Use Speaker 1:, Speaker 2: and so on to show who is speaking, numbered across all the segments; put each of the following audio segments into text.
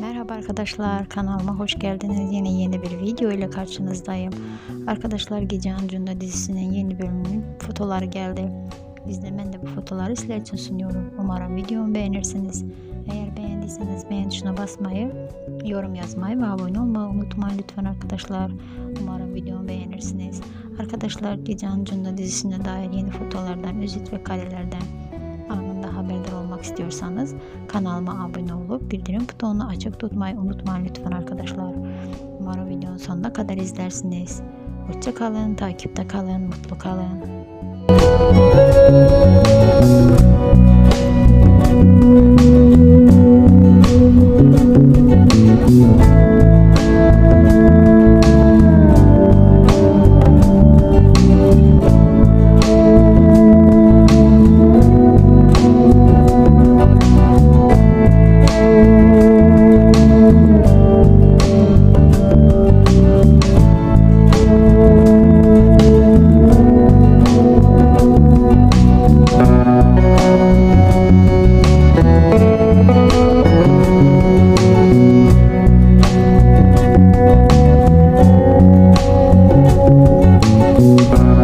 Speaker 1: Merhaba arkadaşlar kanalıma hoş geldiniz. Yine yeni bir video ile karşınızdayım. Arkadaşlar Gece Ancunda dizisinin yeni bölümünün fotoları geldi. Biz de ben de bu fotoları sizler için sunuyorum. Umarım videomu beğenirsiniz. Eğer beğendiyseniz beğen tuşuna basmayı, yorum yazmayı ve abone olmayı unutmayın lütfen arkadaşlar. Umarım videomu beğenirsiniz. Arkadaşlar Gece Ancunda dizisine dair yeni fotolardan, özet ve karelerden istiyorsanız kanalıma abone olup bildirim butonunu açık tutmayı unutmayın lütfen arkadaşlar. Umarım videonun sonuna kadar izlersiniz. Hoşça kalın, takipte kalın, mutlu kalın.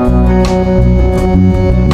Speaker 1: Thank you.